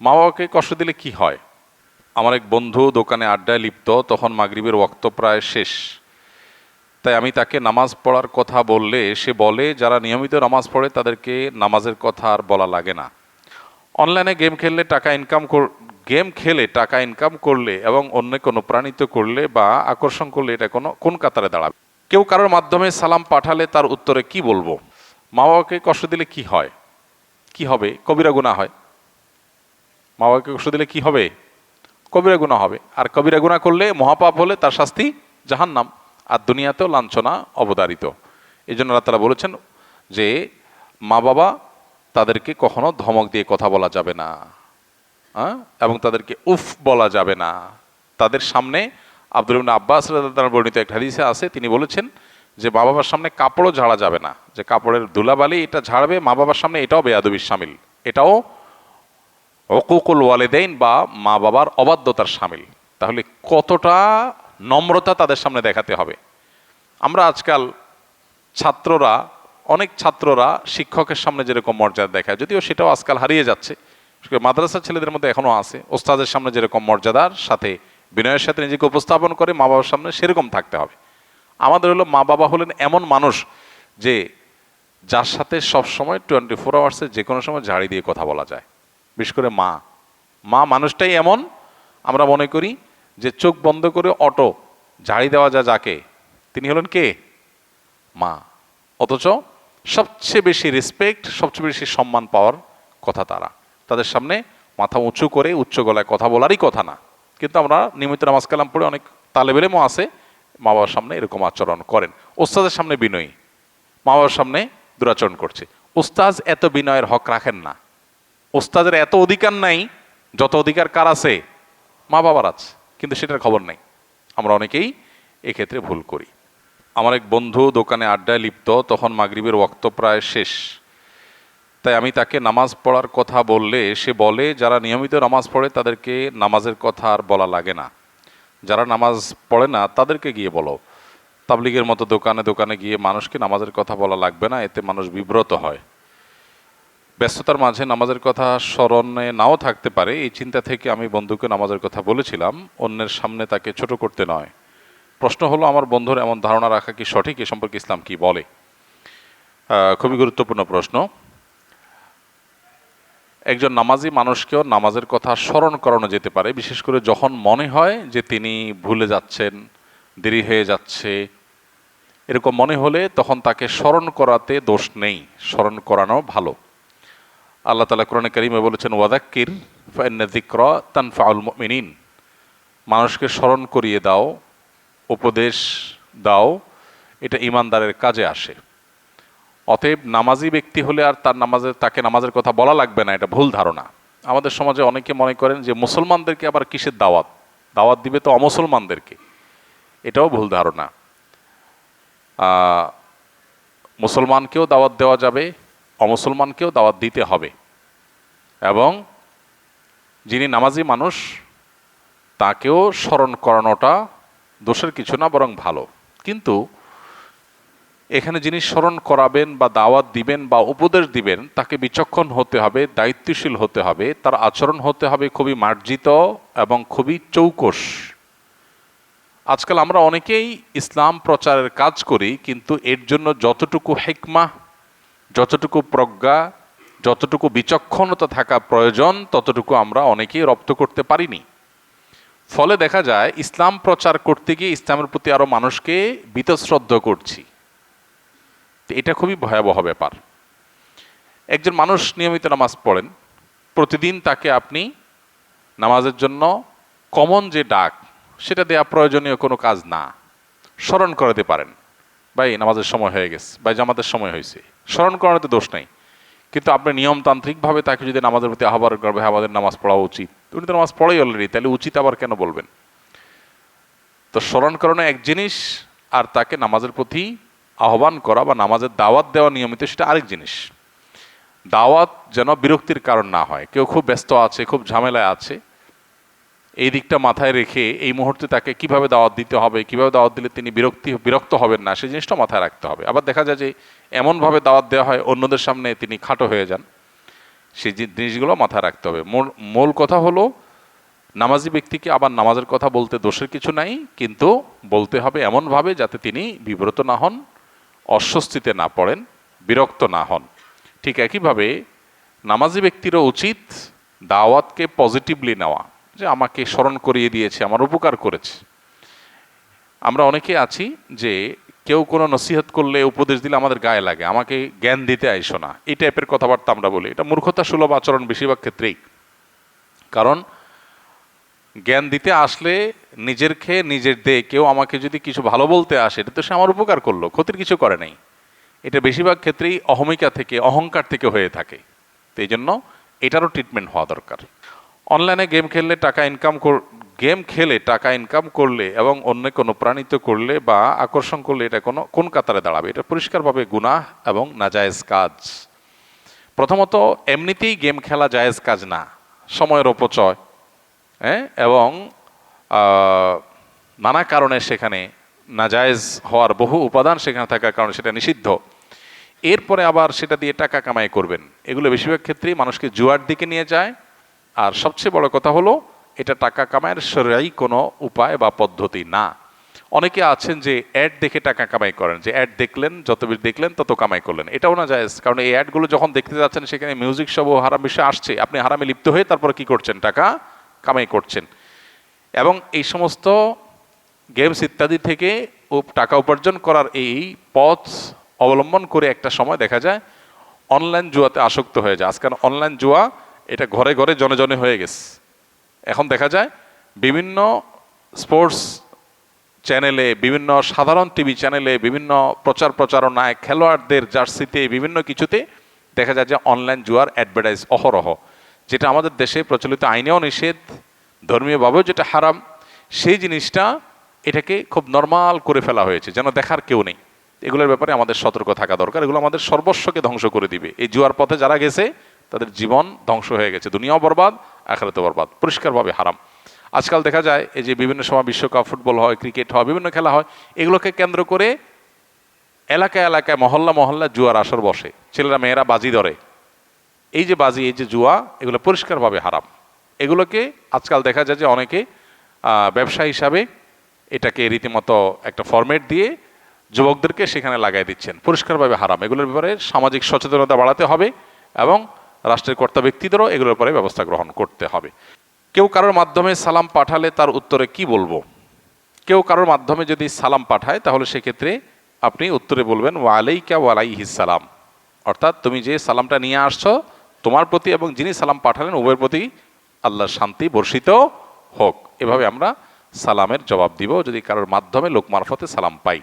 মা বাবাকে কষ্ট দিলে কি হয়? আমার এক বন্ধু দোকানে আড্ডায় লিপ্ত, তখন মাগরিবের ওক্ত প্রায় শেষ। তাই আমি তাকে নামাজ পড়ার কথা বললে, সে বলে, যারা নিয়মিত নামাজ পড়ে, তাদেরকে নামাজের কথা আর বলা লাগে না। অনলাইনে গেম খেললে টাকা ইনকাম গেম খেলে টাকা ইনকাম করলে এবং অন্য কোনো অনুপ্রাণিত করলে বা আকর্ষণ করলে এটা কোনো, কোন কাতারে দাঁড়াবে? কেউ কারোর মাধ্যমে সালাম পাঠালে তার উত্তরে কি বলব? মা বাবাকে কষ্ট দিলে কি হয়? কি হবে? কবিরা গুণা হয়। মা বাবাকে কষ্ট দিলে কি হবে? কবিরা গুণা হবে। আর কবিরা গুণা করলে মহাপাপ হলে তার শাস্তি জাহান্নাম, আর দুনিয়াতেও লাঞ্ছনা অবদারিত এই জন্য তালা বলেছেন যে মা বাবা তাদেরকে কখনো ধমক দিয়ে কথা বলা যাবে না হ্যাঁ এবং তাদেরকে উফ বলা যাবে না। তাদের সামনে আব্দুল আব্বাস রাদিয়াল্লাহু বর্ণিত একটা হাদিসে আছে, তিনি বলেছেন যে মা বাবার সামনে কাপড়ও ঝাড়া যাবে না। যে কাপড়ের ধুলাবালি এটা ঝাড়বে মা বাবার সামনে এটাও বেয়াদবির সামিল। এটাও অকুকুল ওয়ালেদাইন বা মা বাবার অবাধ্যতার সামিল। তাহলে কতটা নম্রতা তাদের সামনে দেখাতে হবে? আমরা আজকাল ছাত্ররা, অনেক ছাত্ররা শিক্ষকের সামনে যেরকম মর্যাদা দেখায়, যদিও সেটাও আজকাল হারিয়ে যাচ্ছে। মাদ্রাসার ছেলেদের মধ্যে এখনও আছে। ওস্তাদের সামনে যেরকম মর্যাদার সাথে বিনয়ের সাথে নিজেকে উপস্থাপন করে মা বাবার সামনে সেরকম থাকতে হবে। আমাদের হলো মা বাবা হলেন এমন মানুষ যে, যার সাথে সব সময় টোয়েন্টি ফোর আওয়ার্সে যে কোনো সময় ঝাড়ি দিয়ে কথা বলা যায়। বিশেষ করে মা। মা মানুষটাই এমন, আমরা মনে করি যে চোখ বন্ধ করে অটো, ঝাড়ি দেওয়া যা যাকে, তিনি হলেন কে? মা। অথচ সবচেয়ে বেশি রেসপেক্ট সবচেয়ে বেশি সম্মান পাওয়ার কথা তারা। তাদের সামনে মাথা উঁচু করে উচ্চ গলায় কথা বলারই কথা না। কিন্তু আমরা নিয়মিত নামাজ কালাম পড়ে অনেক তালেবেলেমও আছে, মা বাবার সামনে এরকম আচরণ করেন। ওস্তাদের সামনে বিনয়ী। মা বাবার সামনে দুরাচরণ করছে। ওস্তাজ এত বিনয়ের হক রাখেন না। ওস্তাদের এত অধিকার নাই, যত অধিকার কার আছে? মা বাবার আছে, কিন্তু সেটার খবর নেই। আমরা অনেকেই এক্ষেত্রে ভুল করি। আমার এক বন্ধু দোকানে আড্ডায় লিপ্ত, তখন মাগরিবের ওক্ত প্রায় শেষ। তাই আমি তাকে নামাজ পড়ার কথা বললে, সে বলে, যারা নিয়মিত নামাজ পড়ে, তাদেরকে নামাজের কথা আর বলা লাগে না। যারা নামাজ পড়ে না, তাদেরকে গিয়ে বলো। তাবলিগের মতো দোকানে দোকানে গিয়ে মানুষকে নামাজের কথা বলা লাগবে না, এতে মানুষ বিব্রত হয়। ব্যস্ততার মাঝে নামাজের কথা স্মরণে নাও থাকতে পারে। এই চিন্তা থেকে আমি বন্ধুকে নামাজের কথা বলেছিলাম, অন্যের সামনে তাকে ছোট করতে নয়। প্রশ্ন হলো, আমার বন্ধুর এমন ধারণা রাখা কি সঠিক? এ সম্পর্কে ইসলাম কি বলে? খুবই গুরুত্বপূর্ণ প্রশ্ন। একজন নামাজি মানুষকেও নামাজের কথা স্মরণ করানো যেতে পারে, বিশেষ করে যখন মনে হয় যে তিনি ভুলে যাচ্ছেন, দেরি হয়ে যাচ্ছে। এরকম মনে হলে তখন তাকে স্মরণ করাতে দোষ নেই। স্মরণ করানো ভালো। আল্লাহ তালা কোরআনে কারিমে বলেছেন, ওয়াদাক্কির ফাইন্নাদিক্র তানফাউল মিনিন মানুষকে স্মরণ করিয়ে দাও, উপদেশ দাও, এটা ইমানদারের কাজে আসে। অতএব নামাজি ব্যক্তি হলে আর তার নামাজের তাকে নামাজের কথা বলা লাগবে না, এটা ভুল ধারণা। আমাদের সমাজে অনেকে মনে করেন যে মুসলমানদেরকে আবার কিসের দাওয়াত? দাওয়াত দিবে তো অমুসলমানদেরকে। এটাও ভুল ধারণা। মুসলমানকেও দাওয়াত দেওয়া যাবে অমুসলমানকেও দাওয়াত দিতে হবে। এবং যিনি নামাজি মানুষ, তাকেও স্মরণ করানোটা দোষের কিছু না, বরং ভালো। কিন্তু এখানে যিনি স্মরণ করাবেন বা দাওয়াত দিবেন বা উপদেশ দিবেন, তাকে বিচক্ষণ হতে হবে, দায়িত্বশীল হতে হবে, তার আচরণ হতে হবে খুবই মার্জিত এবং খুবই চৌকস আজকাল আমরা অনেকেই ইসলাম প্রচারের কাজ করি, কিন্তু এর জন্য যতটুকু হেকমা যতটুকু প্রজ্ঞা, যতটুকু বিচক্ষণতা থাকা প্রয়োজন, ততটুকু আমরা অনেকেই রপ্ত করতে পারিনি। ফলে দেখা যায়, ইসলাম প্রচার করতে গিয়ে ইসলামের প্রতি আরও মানুষকে বিতশ্রদ্ধ করছি। এটা খুবই ভয়াবহ ব্যাপার। একজন মানুষ নিয়মিত নামাজ পড়েন, প্রতিদিন তাকে আপনি নামাজের জন্য কমন যে ডাক, সেটা দেওয়া প্রয়োজনীয় কোনো কাজ না। স্মরণ করাতে পারেন, ভাই, নামাজের সময় হয়ে গেছে, ভাই, জামাতের সময় হয়েছে। স্মরণ করানোতে দোষ নাই। কিন্তু আপনি নিয়মতান্ত্রিকভাবে তাকে যদি নামাজের প্রতি আহ্বান করবে আমাদের নামাজ পড়া উচিত। উনি তো নামাজ পড়াই অলরেডি তাহলে উচিত আবার কেন বলবেন? তো স্মরণ করানো এক জিনিস, আর তাকে নামাজের প্রতি আহ্বান করা বা নামাজের দাওয়াত দেওয়া নিয়মিত সেটা আরেক জিনিস। দাওয়াত যেন বিরক্তির কারণ না হয়। কেউ খুব ব্যস্ত আছে, খুব ঝামেলায় আছে এই দিকটা মাথায় রেখে এই মুহূর্তে তাকে কীভাবে দাওয়াত দিতে হবে, কীভাবে দাওয়াত দিলে তিনি বিরক্তি, বিরক্ত হবেন না, সেই জিনিসটা মাথায় রাখতে হবে। আবার দেখা যায় যে এমনভাবে দাওয়াত দেওয়া হয়, অন্যদের সামনে তিনি খাটো হয়ে যান, সেই জিনিসগুলো মাথায় রাখতে হবে। মূল- কথা হলো, নামাজি ব্যক্তিকে আবার নামাজের কথা বলতে দোষের কিছু নাই, কিন্তু বলতে হবে এমনভাবে যাতে তিনি বিব্রত না হন, অস্বস্তিতে না পড়েন, বিরক্ত না হন। ঠিক একইভাবে নামাজি ব্যক্তিরও উচিত দাওয়াতকে পজিটিভলি নেওয়া। যে আমাকে স্মরণ করিয়ে দিয়েছে, আমার উপকার করেছে। আমরা অনেকে আছি যে কেউ কোনো নসিহত করলে উপদেশ দিলে আমাদের গায়ে লাগে, আমাকে জ্ঞান দিতে আইসো না, এই টাইপের কথাবার্তা আমরা বলি। এটা মূর্খতা সুলভ আচরণ বেশিরভাগ ক্ষেত্রেই। কারণ জ্ঞান দিতে আসলে নিজের খেয়ে নিজের দে কেউ আমাকে যদি কিছু ভালো বলতে আসে, এটা তো সে আমার উপকার করল, ক্ষতির কিছু করে নাই। এটা বেশিরভাগ ক্ষেত্রেই অহমিকা থেকে, অহংকার থেকে হয়ে থাকে। তো এই জন্য এটারও ট্রিটমেন্ট হওয়া দরকার। অনলাইনে গেম খেললে টাকা ইনকাম গেম খেলে টাকা ইনকাম করলে এবং অন্য কোনো প্রাণিত করলে বা আকর্ষণ করলে এটা কোনো, কোন কাতারে দাঁড়াবে? এটা পরিষ্কারভাবে গুনাহ এবং নাজায়েজ কাজ। প্রথমত, এমনিতেই গেম খেলা জায়েজ কাজ না। সময়ের অপচয় হ্যাঁ? এবং নানা কারণে সেখানে নাজায়েজ হওয়ার বহু উপাদান সেখানে থাকার কারণে সেটা নিষিদ্ধ। এরপরে আবার সেটা দিয়ে টাকা কামাই করবেন। এগুলো বেশিরভাগ ক্ষেত্রেই মানুষকে জুয়ার দিকে নিয়ে যায় আর সবচেয়ে বড় কথা হলো, এটা টাকা কামাইয়ের সরাই কোনো উপায় বা পদ্ধতি না। অনেকে আছেন যে অ্যাড দেখে টাকা কামাই করেন, যে অ্যাড দেখলেন, যত বেশি দেখলেন, তত কামাই করলেন। এটাও না যায় কারণ এই অ্যাডগুলো যখন দেখতে যাচ্ছেন, সেখানে মিউজিক সব হারাম বিষয় আসছে। আপনি হারামে লিপ্ত হয়ে তারপর কি করছেন? টাকা কামাই করছেন। এবং এই সমস্ত গেমস ইত্যাদি থেকে টাকা উপার্জন করার এই পথ অবলম্বন করে একটা সময় দেখা যায় অনলাইন জুয়াতে আসক্ত হয়ে যায়। আজকাল অনলাইন জুয়া এটা ঘরে ঘরে জনে জনে হয়ে গেছে। এখন দেখা যায় বিভিন্ন স্পোর্টস চ্যানেলে, বিভিন্ন সাধারণ টিভি চ্যানেলে, বিভিন্ন প্রচার প্রচারণায় খেলোয়াড়দের জার্সিতে, বিভিন্ন কিছুতে দেখা যায় যে অনলাইন জুয়ার অ্যাডভার্টাইজ অহরহ, যেটা আমাদের দেশে প্রচলিত আইনেও নিষেধ, ধর্মীয়ভাবেও যেটা হারাম, সেই জিনিসটা এটাকে খুব নর্মাল করে ফেলা হয়েছে, যেন দেখার কেউ নেই। এগুলোর ব্যাপারে আমাদের সতর্ক থাকা দরকার, এগুলো আমাদের সর্বস্বকে ধ্বংস করে দিবে। এই জুয়ার পথে যারা গেছে তাদের জীবন ধ্বংস হয়ে গেছে। দুনিয়াও বরবাদ আখেরাতে বরবাদ। পরিষ্কারভাবে হারাম। আজকাল দেখা যায় এই যে বিভিন্ন সময় বিশ্বকাপ ফুটবল হয়, ক্রিকেট হয়, বিভিন্ন খেলা হয়, এগুলোকে কেন্দ্র করে এলাকায় এলাকায়, মহল্লা মহল্লা জুয়ার আসর বসে। ছেলেরা, মেয়েরা বাজি ধরে। এই যে বাজি, এই যে জুয়া, এগুলো পরিষ্কারভাবে হারাম। এগুলোকে আজকাল দেখা যায় যে অনেকে ব্যবসা হিসাবে এটাকে রীতিমতো একটা ফরম্যাট দিয়ে যুবকদেরকে সেখানে লাগাই দিচ্ছেন। পরিষ্কারভাবে হারাম। এগুলোর ব্যাপারে সামাজিক সচেতনতা বাড়াতে হবে এবং রাষ্ট্রের কর্তা ব্যক্তিদেরও এগুলোর ব্যাপারে ব্যবস্থা গ্রহণ করতে হবে। কেউ কারোর মাধ্যমে সালাম পাঠালে তার উত্তরে কি বলব? কেউ কারোর মাধ্যমে যদি সালাম পাঠায়, তাহলে সেক্ষেত্রে আপনি উত্তরে বলবেন, ওয়ালাইকা ওয়ালাইহিস সালাম। অর্থাৎ তুমি যে সালামটা নিয়ে আসছো, তোমার প্রতি এবং যিনি সালাম পাঠালেন, উভয়ের প্রতি আল্লাহর শান্তি বর্ষিত হোক। এভাবে আমরা সালামের জবাব দিব। যদি কারোর মাধ্যমে লোক মারফতে সালাম পাই।